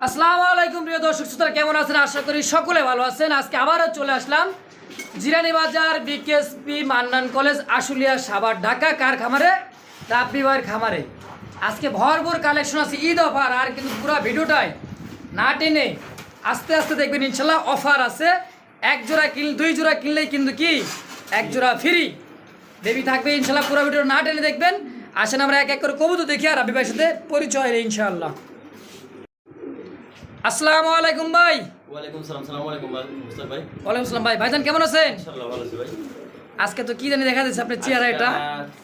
আসসালামু আলাইকুম প্রিয় দর্শক শ্রোতা, কেমন আছেন? আশা করি সকলে ভালো আছেন। আজকে আবারও চলে আসলাম জিরানি বাজার বিকেএসপি মান্নান কলেজ আশুলিয়া সাভার ঢাকা কার খামারে রাব্বি ভাইয়ের খামারে। আজকে ভরপুর কালেকশন আছে, ঈদ অফার, আর কিন্তু পুরো ভিডিওটাই না টেনে আস্তে আস্তে দেখবেন, ইনশাল্লাহ অফার আছে। এক জোড়া কিন, দুই জোড়া কিনলেই কিন্তু কি? এক জোড়া ফ্রি। দেবী থাকবে, ইনশাল্লাহ পুরো ভিডিও না টেনে দেখবেন। আসেন আমরা এক এক করে কবুতর দেখি, আর রাব্বি ভাইয়ের সাথে পরিচয় ইনশাআল্লাহ আসসালামু আলাইকুম ভাই। ওয়ালাইকুম সালাম সালাম আলাইকুম ভাই ভাই। ওয়ালাইকুম সালাম ভাই। ভাইজান কেমন আছেন? ইনশাআল্লাহ ভালো আছি ভাই। আজকে তো কি জানি দেখা যাচ্ছে আপনার চেহারা এটা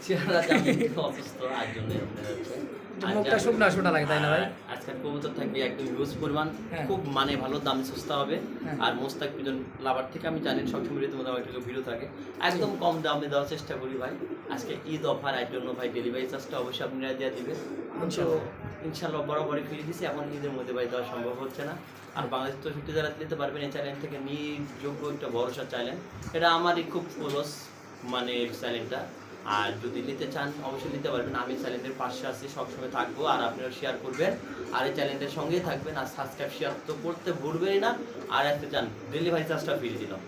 চেহারা অসুস্থ আর জন্য মুখটা শুকনা শুকনা লাগে তাই না ভাই? আজকের কবুতর থাকবে একদম হিউজ পরিমাণ। হ্যাঁ। খুব মানে ভালো দাম সস্তা হবে। হ্যাঁ। আর মোস্তাক পিজন লাভার থেকে আমি জানি সবসময় ঋতুমতো আমার একটু ভিডিও থাকে। একদম কম দামে দেওয়ার চেষ্টা করি ভাই। আজকে ঈদ অফার আই জন্য ভাই ডেলিভারি চার্জটা অবশ্যই আপনারা দিয়ে দিবেন। ইনশাল্লাহ। বরাবরই ফিরে দিছি এখন ঈদের মধ্যে ভাই দেওয়া সম্ভব হচ্ছে না। আর বাংলাদেশ তো ছুটি যারা দিতে পারবেন এই চ্যানেল থেকে নির্যোগ্য একটা ভরসা চাইলেন। এটা আমারই খুব ক্লোজ মানে চ্যানেলটা আর যদি নিতে চান অবশ্যই নিতে পারবেন। আমি চ্যানেলের পাশে আছি সবসময় থাকব আর আপনারা শেয়ার করবেন। আর এই চ্যানেলের সঙ্গেই থাকবেন আর সাবস্ক্রাইব শেয়ার তো করতে ভুলবেনই না। আর একটা চান ডেলিভারি চার্জটা ফ্রি দিলাম।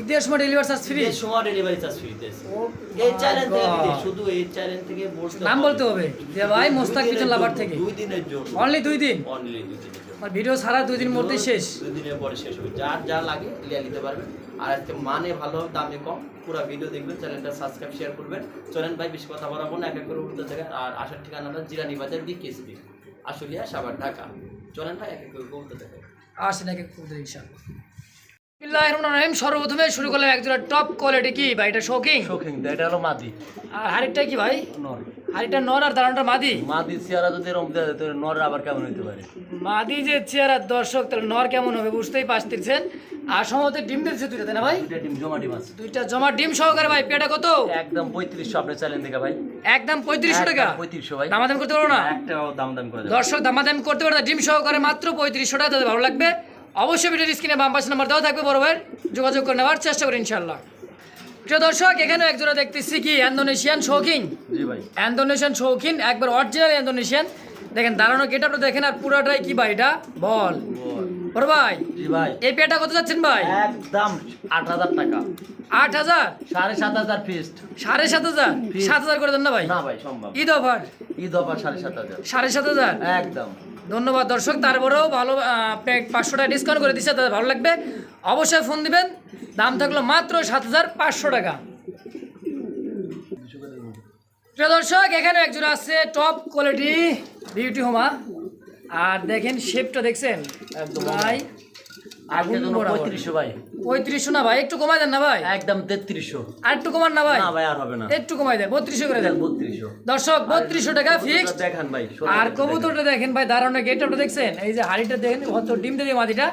ঈদের সময় ডেলিভারি চার্জ ফ্রি ঈদের সময় ডেলিভারি চার্জ ফ্রি দিয়েছে। এই চ্যানেল থেকে. শুধু এই চ্যানেল থেকে বলতে নাম বলতে হবে? যে ভাই মোস্তাক পিছন লাভার থেকে? দুই দিনের জন্য। অনলি দুই দিন? অনলি দুই দিনের জন্য। আর ভিডিও ছাড়া দুই দিন মধ্যে শেষ? দুই দিনের পরে শেষ হবে। যার যা লাগে লিয়া নিতে পারবেন। আর আজকে মানে ভালো দামে কম পুরো ভিডিও দেখবেন চ্যানেলটা সাবস্ক্রাইব শেয়ার করবেন। চলেন ভাই বেশি কথা বলাবো না এক এক করে উঠতে থেকে আর আসার ঠিকানাটা জিরানি বাজার বিকেএসবি আশুলিয়া সাভার ঢাকা। চলেন ভাই এক এক করে উঠতে থেকে। আসেন এক এক করে ইনশাআল্লাহ। বিসমিল্লাহির সর্বপ্রথমে শুরু করলাম একজোড়া টপ কোয়ালিটি কি ভাই? এটা শোকিং এটা হলো মাদি। আর কি ভাই? নর। হাড়িটা নর আর দাঁড়ানোটা মাদি? মাদি চেহারা যদি এরকম দেয় তো নর আবার কেমন হইতে পারে? মাদি যে চেহারা দর্শক তাহলে নর কেমন হবে বুঝতেই পারতেছেন। আর সম্ভবত ডিম দিচ্ছে দুইটা না ভাই? দুইটা ডিম জমা ডিম আছে। দুইটা জমা ডিম সহকারে ভাই পেটা কত? একদম পঁয়ত্রিশশো আপনার চ্যানেল থেকে ভাই। একদম পঁয়ত্রিশশো টাকা? পঁয়ত্রিশশো ভাই। দামাদাম করতে পারো না? একটা দাম দাম করে দর্শক দামাদাম করতে পারবে না, ডিম সহকারে মাত্র পঁয়ত্রিশশো টাকা তাদের ভালো লাগবে। অবশ্যই ভিডিওর স্ক্রিনে বাম পাশে নাম্বার দেওয়া থাকবে বড় ভাই যোগাযোগ করে নেওয়ার চেষ্টা করি ইনশাল্লাহ প্রিয় দর্শক এখানে একজোড়া দেখতেছি কি? ইন্দোনেশিয়ান শৌখিন ইন্দোনেশিয়ান শৌখিন একবার অরিজিনাল ইন্দোনেশিয়ান দেখেন দাঁড়ানো গেটআপটা দেখেন আর পুরোটাই কি ভাই এটা? বল। বড় ভাই ভাই। এই পেটা কত যাচ্ছেন ভাই? একদম আট হাজার টাকা। আট হাজার? সাড়ে সাত হাজার ফিস্ট সাড়ে সাত হাজার? সাত হাজার করে দেন না ভাই? না ভাই সম্ভব। ঈদ অফার? ঈদ অফার সাড়ে সাত হাজার। সাড়ে সাত হাজার? একদম। ধন্যবাদ দর্শক তারপরেও ভালো পাঁচশো টাকা ডিসকাউন্ট করে দিচ্ছে তাদের ভালো লাগবে। অবশ্যই ফোন দিবেন দাম থাকল মাত্র সাত হাজার পাঁচশো টাকা। প্রিয় দর্শক এখানে একজন আছে টপ কোয়ালিটি বিউটি হোমা আর দেখেন শেপটা দেখছেন? একদম। ভাই আজকের জন্য পঁয়ত্রিশশো ভাই। পঁয়ত্রিশশো না ভাই একটু কমাই দেন না ভাই। একদম তেত্রিশশো। আর একটু কমান না ভাই। না ভাই আর হবে না। একটু কমাই দেন বত্রিশশো করে দেন। বত্রিশশো। দর্শক বত্রিশশো টাকা ফিক্সড দেখান ভাই আর কবুতরটা দেখেন। ভাই দাঁড়ানো গেটআপটা দেখছেন। এই যে হাড়িটা দেখেন হয়তো ডিম দিয়ে মাটিটা।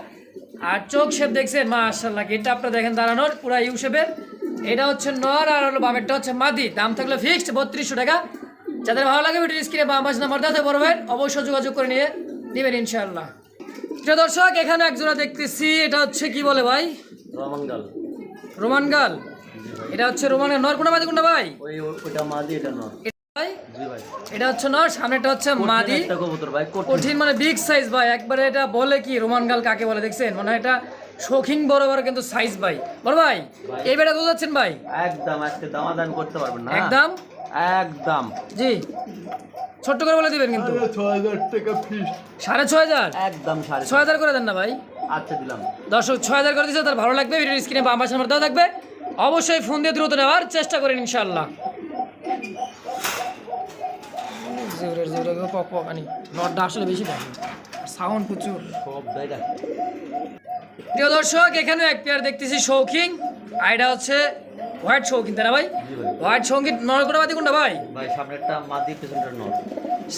আর চোখ শেপ দেখছেন মাশাল্লাহ গেটআপটা দেখেন দাঁড়ানোর পুরা ইউ শেপের। এটা হচ্ছে নর আর হলো বামেরটা হচ্ছে মাদি। দাম থাকল ফিক্সড বত্রিশশো টাকা। যাদের ভালো লাগে ভিডিও স্ক্রিনে বাম পাশে নাম্বার দাও বড় ভাই অবশ্যই যোগাযোগ করে নিয়ে দিবেন ইনশাআল্লাহ। প্রিয় দর্শক এখানে একজোড়া দেখতেছি। এটা হচ্ছে কি বলে ভাই? রমঙ্গল রোমান গাল? এটা হচ্ছে রোমান গাল। নর। কোনটা মাদি কোনটা ভাই? ওই মাদি এটা নর। ভাই? এটা হচ্ছে নর সামনেটা হচ্ছে মাদি। কঠিন। মানে বিগ সাইজ ভাই। একবারে এটা বলে কি কাকে বলে দেখছেন? মানে এটা শৌখিন বড় বড় কিন্তু সাইজ ভাই। বড় ভাই এই বেটা কোথাও যাচ্ছেন ভাই? একদম আজকে দামাদান করতে পারবেন না। একদম? একদম। জি। ছোট্ট করে বলে দিবেন কিন্তু। সাড়ে ছয় হাজার? একদম সাড়ে ছয় হাজার করে দেন না ভাই। আচ্ছা দিলাম। দর্শক ছয় হাজার করে দিচ্ছে তার ভালো লাগবে। ভিডিও স্ক্রিনে বাম পাশে নাম্বার দেওয়া থাকবে। অবশ্যই ফোন দিয়ে দ্রুত নেওয়ার চেষ্টা করেন ইনশাল্লাহ জোরে জোরে গো পক পক আনি। নটটা আসলে বেশি থাকে সাউন্ড প্রচুর। সব প্রিয় দর্শক এখানে এক পেয়ার দেখতেছি শৌখিন। আইডা হচ্ছে হোয়াইট শৌখিন তাই না ভাই? জি ভাই। হোয়াইট শৌখিন নরকোটা মাদি কোনটা ভাই? ভাই সামনেরটা মাদি পেছনটা নর।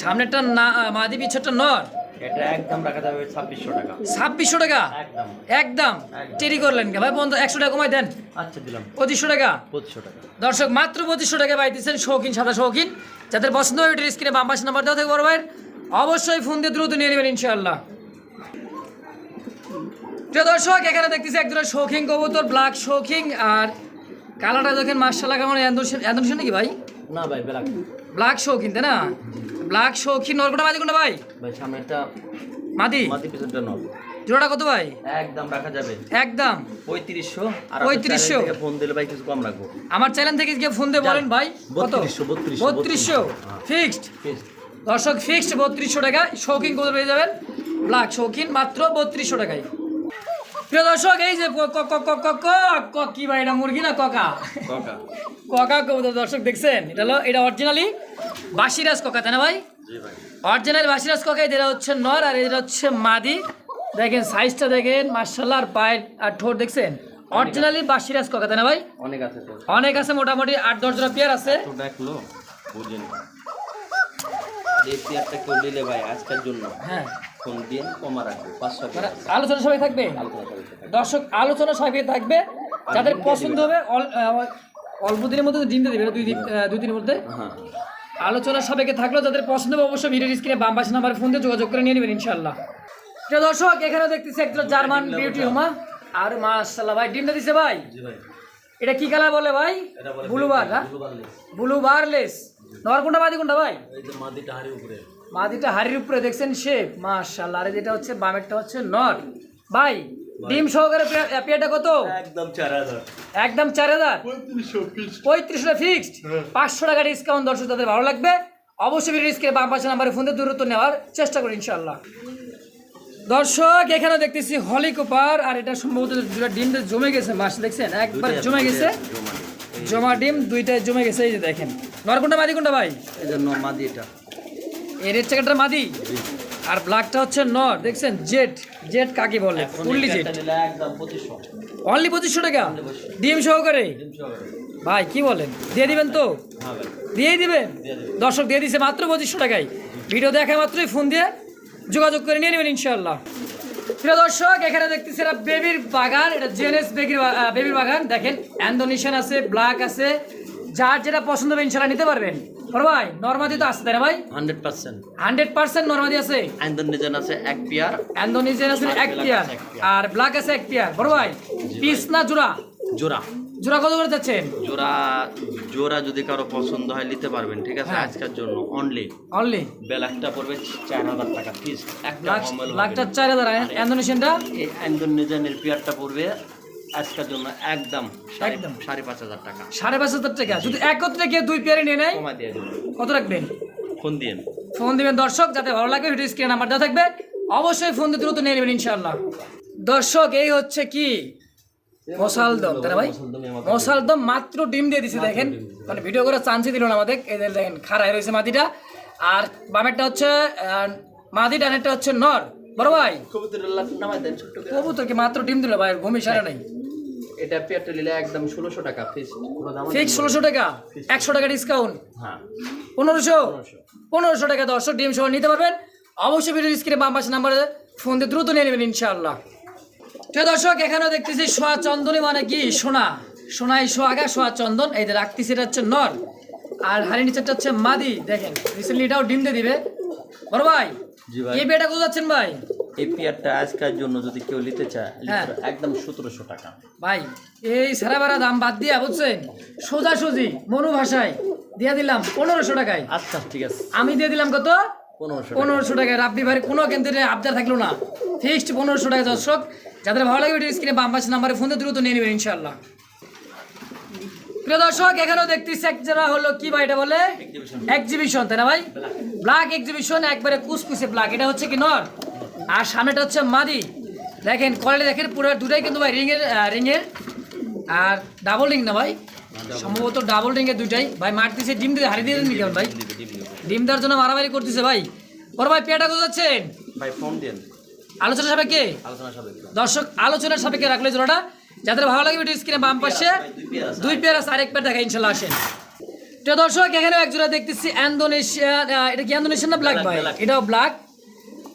সামনেরটা না মাদি পিছরটা নর? এটা একদম রাখা যাবে ছাব্বিশশো টাকা। ছাব্বিশশো টাকা? একদম। একদম। টেরি করলেন কে ভাই বন্ধু একশো টাকা কমাই দেন। আচ্ছা দিলাম। পঁচিশশো টাকা? পঁচিশশো টাকা। দর্শক মাত্র পঁচিশশো টাকা পাই দিচ্ছেন শৌখিন সাদা শৌখিন। যাদের পছন্দ হয় ওইটার স্ক্রিনে বাম পাশে নাম্বার দেওয়া থাকে বড় ভাইয়ের অবশ্যই ফোন দিয়ে দ্রুত নিয়ে নেবেন ইনশাআল্লাহ। প্রিয় দর্শক এখানে দেখতেছি এক ধরনের শৌখিন কবুতর ব্ল্যাক শৌখিন আর কালারটা দেখেন মার্শাল্লাহ কেমন এন্দোশন নাকি ভাই? না ভাই বেলাক ব্ল্যাক শৌখিন তাই না? ব্ল্যাক শৌখিন নরকোটা মাঝে কোনটা ভাই? ভাই সামনেরটা মাদি? মাদি পিছনটা নব জোড়াটা কত ভাই? একদম রাখা যাবে। একদম। পঁয়ত্রিশশো। আর 3500 ফোন দিলে ভাই কিছু কম রাখব। আমার চ্যানেল থেকে গিয়ে ফোন দিয়ে বলেন ভাই কত? 3200, 3200, বত্রিশশো। হ্যাঁ। ফিক্সড দর্শক ফিক্সড বত্রিশশো টাকা শৌখিন কত পেয়ে যাবেন? ব্ল্যাক শৌখিন মাত্র বত্রিশশো টাকায়। প্রিয় দর্শক এই যে ক- ক- ক- ক- ক- ক- ক- কি ভাই এটা মুরগি না ককা? কাকা। ককা কবুতর দর্শক দেখছেন এটা হলো এটা অরিজিনালি বাসিরাজ ককা তাই না ভাই? অরিজিনাল বাসিরাজ ককা এটা হচ্ছে নর আর এটা হচ্ছে মাদি। দেখেন সাইজটা দেখেন মার্শাল্লাহ আর পায়ের আর ঠোঁট দেখছেন? অরিজিনালি বাসিরাজ ককা তাই না ভাই? অনেক আছে অনেক আছে মোটামুটি আট দশ জোড়া পেয়ার আছে। দেখল বুঝেন। এই পেয়ারটা কেউ নিলে ভাই আজকের জন্য। হ্যাঁ। ফোন দিয়ে কমা রাখব পাঁচশো মানে আলোচনা সবাই থাকবে? আলোচনা করতে থাকব। দর্শক আলোচনা সবাই থাকবে। যাদের পছন্দ হবে অল্প দিনের মধ্যে ডিম দিয়ে দেবে দুই দুই দিনের মধ্যে। হ্যাঁ। আলোচনা সবাইকে থাকল যাদের পছন্দ হবে অবশ্যই ভিডিও স্ক্রিনে বাম পাশে নাম্বারে ফোন দিয়ে যোগাযোগ করে নিয়ে নেবেন ইনশাল্লাহ প্রিয় দর্শক এখানে দেখতেছি একটা জার্মান বিউটি হুমা আর মাশাল্লাহ ভাই ডিমটা দিছে ভাই? এটা কি কালার বলে ভাই? বলে বার হ্যাঁ? ব্লু বার্লেস। ব্লু বারলেস নর কোনটা বাদি কোনটা ভাই? এই যে মাদিটা হাড়ির উপরে। মাদিটা হাড়ির উপরে দেখছেন শেপ মাশাল্লাহ আর যেটা হচ্ছে বামেরটা হচ্ছে নর। ভাই ডিম সহকারে পেয়াটা কত? একদম চার হাজার। একদম চার হাজার? পঁয়ত্রিশশো পিস পঁয়ত্রিশটা ফিক্সড পাঁচশো টাকা ডিসকাউন্ট দর্শক তাদের ভালো লাগবে অবশ্যই ভিডিও স্ক্রিনে বাম পাশে নাম্বারে ফোন দিয়ে দূরত্ব নেওয়ার চেষ্টা করি ইনশাল্লাহ দর্শক এখানে দেখতেছি হলি কুপার আর এটা সম্ভবত দুটা ডিম জমে গেছে মাছ দেখছেন? একবার জমে গেছে। জমা। ডিম দুইটায় জমে গেছে এই যে দেখেন। নরকুন্ডা মাদি কোনটা ভাই? এই জন্য মাদিটা এই রেড চাকাটা মাদি। আর ব্ল্যাকটা হচ্ছে নর। দেখছেন? জেট জেট কাকে বলে? ফুললি জেট অনলি পঁচিশশো। টাকা? ডিম সহকারে? ভাই কি বলেন? দিয়ে দিবেন তো? হ্যাঁ দিয়ে দিবেন। দর্শক দিয়ে দিছে মাত্র পঁচিশশো টাকায়। ভিডিও দেখা মাত্রই ফোন দিয়ে যোগাযোগ করে নিয়ে নেবেন ইনশাল্লাহ প্রিয় দর্শক এখানে দেখতেছি এটা বেবির বাগান। এটা জেনেস বেবির বেবির বাগান। দেখেন অ্যান্ডোনেশন আছে ব্ল্যাক আছে। যার যেটা পছন্দ হবে ইনশাল্লাহ নিতে পারবেন। বড় ভাই নর্মাদি তো আছে তাই না ভাই? Hundred percent. হান্ড্রেড পার্সেন্ট নর্মাদি আছে? আইন্দোনেশিয়ান আছে এক পেয়ার। অ্যান্ডোনেশিয়ান আছে এক পেয়ার। আর ব্ল্যাক আছে এক পেয়ার। বড় ভাই পিস না জোড়া? জোড়া। জোড়া কত করে যাচ্ছেন? জোড়া জোড়া যদি কারও পছন্দ হয় নিতে পারবেন ঠিক আছে? হ্যাঁ। আজকের জন্য অনলি অনলি বেলাকটা পড়বে চার হাজার টাকা পিস একটা লাখটা চার হাজার এই ইন্দোনেশিয়ানের পেয়ারটা পড়বে আজকের জন্য একদম একদম। সাড়ে পাঁচ হাজার টাকা। সাড়ে পাঁচ হাজার টাকা। যদি একত্রে গিয়ে দুই পেয়ারে নিয়ে নেয় দিয়ে কত রাখবেন? ফোন দিন ফোন দিবেন দর্শক যাতে ভালো লাগবে ভিডিও স্ক্রিন নাম্বার দেওয়া থাকবে। অবশ্যই ফোন দিয়ে দ্রুত নিয়ে নেবেন দর্শক এই হচ্ছে কি? মশাল দম তাই ভাই? মশাল দম মাত্র ডিম দিয়ে দিছে দেখেন। মানে ভিডিও করে চান্সই দিল না আমাদের। যে দেখেন খাড়াই রয়েছে মাটিটা। আর বামেরটা হচ্ছে মাদি ডানেরটা হচ্ছে নর। বড় ভাই। কবুতরকে মাত্র ডিম দিল ভাই ঘুমি সারা নাই। এটা পেয়ারটা নিলে একদম ষোলোশো টাকা। ফিস ফিক্স ষোলোশো টাকা? একশো টাকা ডিসকাউন্ট হ্যাঁ। পনেরোশো? পনেরোশো। টাকা দর্শক ডিম সহ নিতে পারবেন। অবশ্যই ভিডিও স্ক্রিনে বাম পাশে নাম্বারে ফোন দিয়ে দ্রুত নিয়ে নেবেন ইনশাআল্লাহ। তো দর্শক এখানেও দেখতেছি সোয়া চন্দনী মানে কি? সোনা। সোনাই সোয়াগা সোয়া চন্দন। এই যে রাখতেছি এটা হচ্ছে নর। আর হাড়ি নিচেরটা হচ্ছে মাদি। দেখেন রিসেন্টলি এটাও ডিম দিয়ে দিবে। বড় ভাই জি ভাই। এই বেটা কোথাচ্ছেন ভাই? এই পেয়ারটা আজকের জন্য যদি কেউ নিতে চায় হ্যাঁ। একদম সতেরোশো টাকা। ভাই এই দাম বাদ দিয়া বুঝছেন? সোজা সুজি মনু ভাষায় দিয়ে দিলাম পনেরোশো টাকায়। আচ্ছা ঠিক আছে। আমি দিয়ে দিলাম কত? পনেরোশো টাকায়। রাব্বি ভাই কোনো আবদার থাকল না। ফিক্সড পনেরোশো টাকা দর্শক। যাদের ভালো লাগে ভিডিও স্ক্রিনে বাম পাশে নাম্বারে ফোন দিয়ে দ্রুত নিয়ে নেবেন ইনশাল্লাহ প্রিয় দর্শক এখানেও দেখতেছি এক যারা হলো কি ভাই এটা বলে? এক্সিবিশন তাই না ভাই? ব্ল্যাক এক্সিবিশন একবারে কুসকুসে ব্ল্যাক এটা হচ্ছে কি নর? আর সামনেটা হচ্ছে মাদি। দেখেন কোয়ালিটি দেখেন পুরো দুটাই কিন্তু ভাই রিংয়ের রিংয়ের। আর ডাবল রিং না ভাই। সম্ভবত ডাবল রিংয়ের দুটাই ভাই মারতেছে ডিম দিয়ে হারিয়ে দিয়ে কেমন ভাই? ডিম দেওয়ার জন্য মারামারি করতেছে ভাই। বড় ভাই পেয়াটা কোথাচ্ছেন ভাই ফোন দিন। আলোচনা সাপেক্ষে? আলোচনা সাপেক্ষে। দর্শক আলোচনার সাপেক্ষে রাখলে জোড়াটা। যাদের ভালো লাগে ভিডিও স্ক্রিনে বাম পাশে দুই পেয়ার আছে। আরেক পেয়ার দেখা ইনশাল্লাহ আসেন। তো দর্শক এখানে এক জোড়া দেখতেছি ইন্দোনেশিয়া এটা কি ইন্দোনেশিয়ান না ব্ল্যাক ভাই. এটাও ব্ল্যাক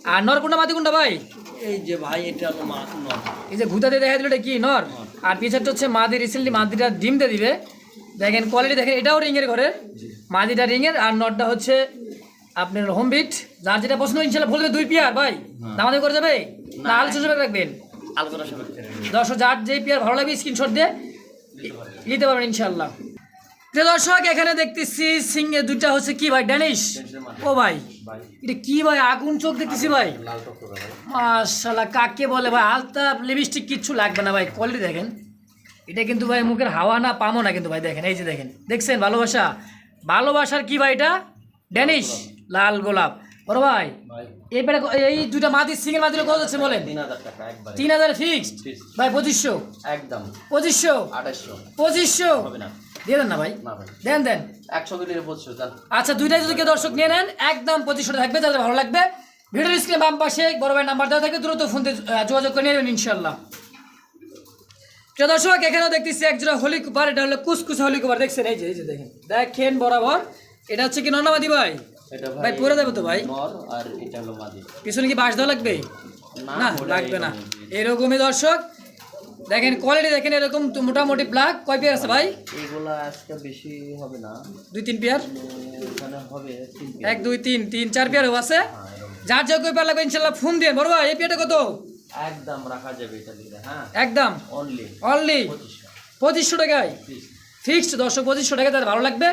আর নর কোনটা নরকুন্ডা মাদিকুন্ডা ভাই? এই যে ভাই এটা হলো মা নয় এই যে ঘুতাতে দেখা দিল এটা কি নর? আর পিছারটা হচ্ছে মাদি রিসেন্টলি মাদিটা ডিম দিয়ে দিবে। দেখেন কোয়ালিটি দেখেন এটাও রিংয়ের ঘরের। মাদিটা রিংয়ের আর নটটা হচ্ছে আপনার হোম বিট যার যেটা পছন্দ ইনশাল্লাহ বলবে দুই পেয়ার ভাই। দামাদামি করে যাবে? না সাপেক্ষে রাখবেন। দর্শক যার যেই পেয়ার ভালো লাগবে স্ক্রিনশট দিয়ে নিতে পারবেন ইনশাল্লাহ। প্রিয় দর্শক এখানে দেখতেছি সিংহে দুইটা হচ্ছে কি ভাই ড্যানিশ ও ভাই এটা কি ভাই আগুন চোখ দেখতেছি ভাই? মাশাল্লাহ কাকে বলে ভাই? আলতা লিপস্টিক কিচ্ছু লাগবে না ভাই কোয়ালিটি দেখেন। এটা কিন্তু ভাই মুখের হাওয়া না পামো না কিন্তু ভাই দেখেন এই যে দেখেন। দেখছেন ভালোবাসা? ভালোবাসার কি ভাই এটা? ড্যানিশ লাল গোলাপ। বড় ভাই এই পেটে এই দুইটা মাদি সিঙ্গেল মাদির কত যাচ্ছে বলেন? তিন হাজার তিন হাজার ফিক্সড ভাই পঁচিশশো। একদম। পঁচিশশো? আঠাশশো। পঁচিশশো? হবে না। দিয়ে দেন না ভাই? দেন দেন। একশো কিলোর পঁচিশশো আচ্ছা দুইটাই যদি কেউ দর্শক নিয়ে নেন একদম পঁচিশশো থাকবে যাদের ভালো লাগবে। ভিডিওর স্ক্রিনে বাম পাশে বড় ভাই নাম্বার দেওয়া থাকবে দ্রুত ফোন যোগাযোগ করে নেবেন ইনশাল্লাহ প্রিয় দর্শক এখানেও দেখতেছি একজোড়া হোলি কুপার এটা হলো কুসকুসে হোলি কুপার দেখছেন? এই যে এই যে দেখেন। দেখেন বরাবর এটা হচ্ছে কি ভাই ভাই পরে দেবো তো ভাই। পিছনে কি দেওয়া লাগবে? না লাগবে না। এরকমই দর্শক দেখেন কোয়ালিটি দেখেন এরকম মোটামুটি ব্ল্যাক কয় পেয়ার আছে ভাই? এগুলা আজকে বেশি হবে না। দুই তিন পেয়ার এখানে হবে তিন এক দুই তিন তিন চার পেয়ারও আছে? যার যা কই পেয়ার লাগবে ইনশাল্লাহ ফোন দিয়ে। বড় ভাই এই পেয়ারটা কত? একদম রাখা যাবে এটা দিলে হ্যাঁ। একদম? অনলি অনলি পঁচিশশো। পঁচিশশো টাকায়? ফিক্সড দশশো পঁচিশশো টাকা তাদের ভালো লাগবে।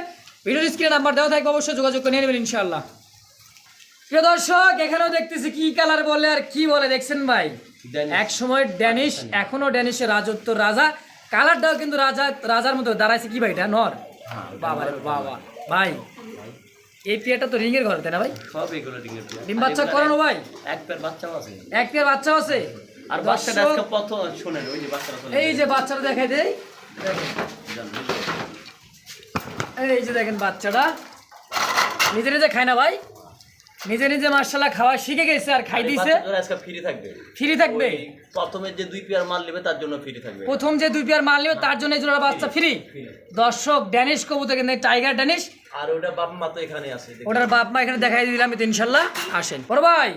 ভিডিওর স্ক্রিনে নাম্বার দেওয়া থাকবে অবশ্যই যোগাযোগ করে নিয়ে নেবেন ইনশাল্লাহ প্রিয় দর্শক এখানেও দেখতেছি কি কালার বলে আর কি বলে দেখছেন ভাই? এক সময় ড্যানিশ এখনও ড্যানিশের রাজত্ব রাজা। কালারটাও কিন্তু রাজা রাজার মতো দাঁড়াইছে কি ভাই এটা? নর। হ্যাঁ, বাবা বাবা। ভাই এই পেয়ারটা তো রিংয়ের ঘর তাই না ভাই? সব এগুলো। ডিম বাচ্চা করানো ভাই? এক পেয়ার বাচ্চাও আছে। এক পেয়ার বাচ্চা আছে? আর বাচ্চাটা আজকে শোনেন ওই যে বাচ্চাটা এই যে বাচ্চাটা দেখাই দেই। এই যে দেখেন বাচ্চাটা। নিজে নিজে খায় না ভাই? নিজে নিজে মার্শাল্লাহ খাওয়া শিখে গেছে আর খাই দিছে। আজকে ফ্রি থাকবে। ফ্রি থাকবে? প্রথমে যে দুই পেয়ার মাল নেবে তার জন্য ফ্রি থাকবে। প্রথম যে দুই পেয়ার মাল নেবে তার জন্য এই জোড়া বাচ্চা ফ্রি দর্শক ড্যানিশ কবুতর কিন্তু টাইগার ড্যানিশ আর ওটা বাপ মা তো এখানে আছে ওটার বাপ মা এখানে দেখাই দিলাম তো ইনশাল্লাহ আসেন। বড় ভাই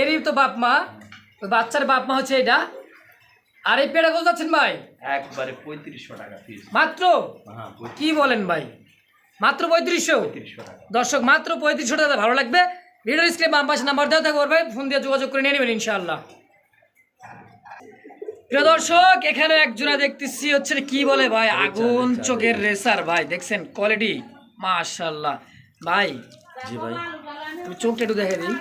এরই তো বাপ মা। বাচ্চার বাপ মা হচ্ছে এটা। আর এই পেয়ারা কত যাচ্ছেন ভাই? একবারে পঁয়ত্রিশশো টাকা ফিস মাত্র? হ্যাঁ কি বলেন ভাই? মাত্র পঁয়ত্রিশশো। দর্শক মাত্র পঁয়ত্রিশশো টাকা ভালো লাগবে। ভিডিও স্ক্রিনে বাম পাশে নাম্বার দেওয়া থাকবে ফোন দিয়ে যোগাযোগ করে নিয়ে নেবেন ইনশাআল্লাহ। প্রিয় দর্শক এখানে এক জোড়া দেখতেছি হচ্ছে কি বলে ভাই? আগুন চোখের রেসার ভাই দেখছেন? কোয়ালিটি মাশাল্লাহ ভাই জি ভাই। তুমি চোখটা একটু দেখে দিই।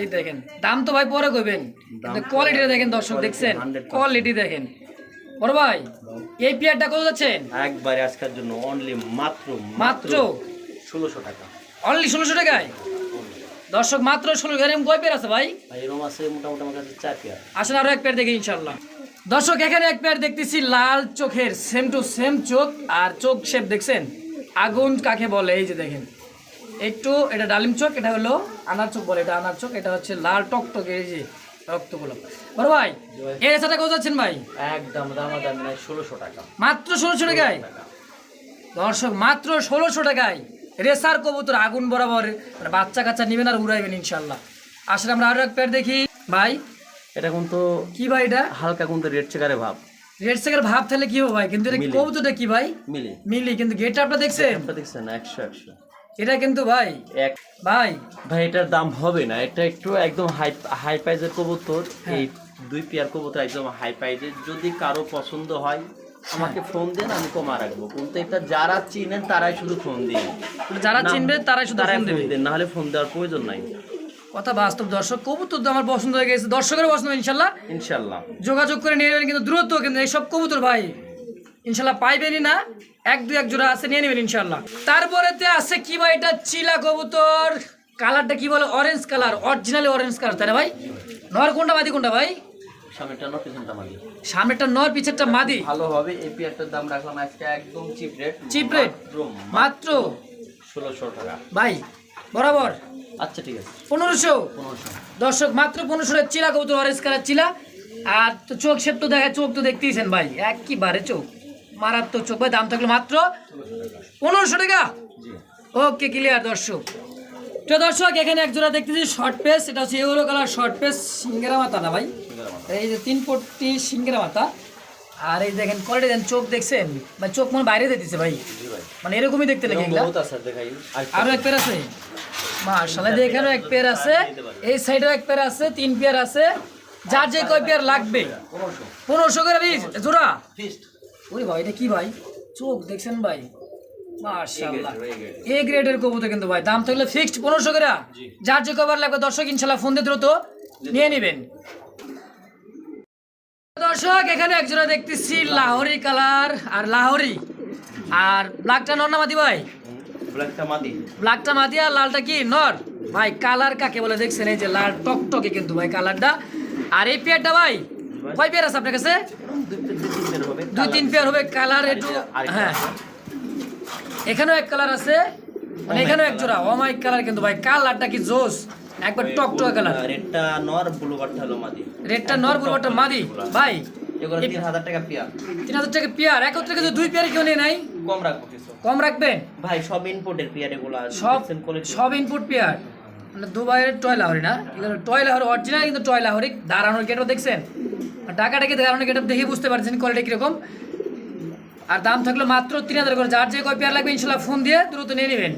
এই দেখেন দাম তো ভাই পরে কইবেন কিন্তু কোয়ালিটিটা দেখেন দর্শক দেখছেন? কোয়ালিটি দেখেন। বড় ভাই এই পেয়ারটা কত যাচ্ছেন? একবারে আজকের জন্য অনলি মাত্র মাত্র? ষোলোশো টাকা। অনলি ষোলোশো টাকায়? দর্শক মাত্র ষোলো এরকম কয় পেয়ার আছে ভাই? এরম আছে মোটামুটি আমার কাছে চার পেয়ার। আসেন আরও এক পেয়ার দেখি ইনশাল্লাহ দর্শক এখানে এক পেয়ার দেখতেছি লাল চোখের সেম টু সেম চোখ আর চোখ শেপ দেখছেন? আগুন কাকে বলে? এই যে দেখেন। একটু এটা ডালিম চোখ এটা হলো আনার চোখ বলে এটা আনার চোখ এটা হচ্ছে লাল টকটকে এই যে রক্তগুলো বড় ভাই এর সাথে কত যাচ্ছেন ভাই? একদম দামা নাই ষোলোশো টাকা। মাত্র ষোলোশো টাকায়? দর্শক মাত্র ষোলোশো টাকায় রেসার কবুতর আগুন বরাবর মানে বাচ্চা কাচ্চা নিবেন আর উড়াইবেন ইনশাল্লাহ আসলে আমরা আরও এক পেয়ার দেখি। ভাই এটা কিন্তু কি ভাই এটা? হালকা কিন্তু রেড চেকারে ভাব। রেড ভাব তাহলে কি হবে ভাই? কিন্তু এটা। কবুতরটা কি ভাই? মিলে। মিলি কিন্তু গেট আপটা দেখছেন? দেখছেন একশো একশো। এটা কিন্তু ভাই এক ভাই। ভাই এটার দাম হবে না এটা একটু একদম হাই হাই প্রাইজের কবুতর। এই দুই পেয়ার কবুতর একদম হাই প্রাইজের যদি কারও পছন্দ হয় আমাকে ফোন দেন আমি কমা রাখব। কিন্তু এটা যারা চিনেন তারাই শুধু ফোন দিন। যারা চিনবে তারাই শুধু ফোন দেবে। দেন নাহলে ফোন দেওয়ার প্রয়োজন নাই। কথা বাস্তব দর্শক কবুতর তো আমার পছন্দ হয়ে গেছে। দর্শকের পছন্দ ইনশাল্লাহ। ইনশাল্লাহ। যোগাযোগ করে নিয়ে নেবেন কিন্তু দ্রুত কিন্তু এইসব কবুতর ভাই ইনশাল্লাহ পাইবেনই না। এক দুই এক জোড়া আছে নিয়ে নেবেন ইনশাল্লাহ তারপরেতে আছে কি ভাই? এটা চিলা কবুতর। কালারটা কি বলে? Orange colour originally orange colour তাই না ভাই? নর কোনটা মাদি কোনটা ভাই? সামনেটা পিছনটা নর পিছেরটা মাদি। ভালো হবে এই পেয়ারটার দাম রাখলাম আজকে একদম চিপ রেট Cheap rate? মাত্র টাকা। ভাই বরাবর? আচ্ছা ঠিক আছে। দর্শক মাত্র চিলা কবুতর অরেঞ্জ কালার চিলা। আর তো চোখ শেপ তো দেখা চোখ তো দেখতেইছেন ভাই। একইবারে চোখ। মারাত্মক চোখ ভাই দাম থাকল মাত্র পনেরোশো টাকা। ওকে ক্লিয়ার দর্শক। তো দর্শক এখানে এক জোড়া দেখতেছি শর্ট পেস এটা হচ্ছে ইউরো কালার শর্ট পেস সিঙ্গেরা মাথা না ভাই? এই যে তিন পট্টি সিঙ্গেরা মাথা। আর এই দেখেন কোয়ালিটি দেন চোখ দেখছেন? ভাই চোখ মনে বাইরে দিতেছে ভাই। মানে এরকমই দেখতে লাগে এগুলা। আর আরও এক পেয়ার আছে? মার্শাল্লাহ এখানেও এক পেয়ার আছে। এই সাইডেও এক পেয়ার আছে তিন পেয়ার আছে। যার যে কয় পেয়ার লাগবে? পনেরোশো। করে জোড়া? ফিস্ট ওই ভাই এটা কি ভাই? চোখ দেখছেন ভাই? এ গ্রেডের কবুতর কিন্তু ভাই। দাম থাকলে ফিক্সড পনেরোশো করে। যার যে কবার লাগবে দর্শক ইনশাল্লাহ ফোন দিয়ে দ্রুত নিয়ে নেবেন। দর্শক এখানে একজোড়া দেখতেছি লাহোরি কালার আর লাহোরি। আর ব্ল্যাকটা নর না মাদি ভাই? ব্ল্যাকটা মাদি। ব্ল্যাকটা মাদি আর লালটা কি? নর। ভাই কালার কাকে বলে দেখছেন? এই যে লাল টকটকে কিন্তু ভাই কালারটা। আর এই পেয়ারটা ভাই কয় পেয়ার আছে আপনার কাছে? দুই তিন পেয়ার হবে কালার একটু হ্যাঁ। এখানেও এক কালার আছে মানে এখানেও এক জোড়া। অমাইক কালার কিন্তু ভাই কালারটা কি জোস? একবার টকটকা কালার রেডটা নর ব্লুবারটা হলো মাদি। রেডটা নর বুলবারটা মাদি। ভাই এগুলো তিন হাজার টাকা পেয়ার তিন হাজার টাকা পেয়ার একত্রে কিন্তু দুই পেয়ার কেউ নেই নাই। কম রাখব কিছু। কম রাখবেন? ভাই সব ইনপুটের পেয়ার এগুলো সব সব ইনপুট পেয়ার মানে দুবাইয়ের টয় লাহরি না? এগুলো টয় অরিজিনাল কিন্তু টয় লাহরি। দাঁড়ানোর গেটও দেখছেন? আর টাকাটা কি এটা দেখে বুঝতে পারছেন কোয়ালিটি কীরকম। আর দাম থাকল মাত্র তিন হাজার করে। যার যে কয় পেয়ার লাগবে ইনশাল্লাহ ফোন দিয়ে দ্রুত নিয়ে নেবেন।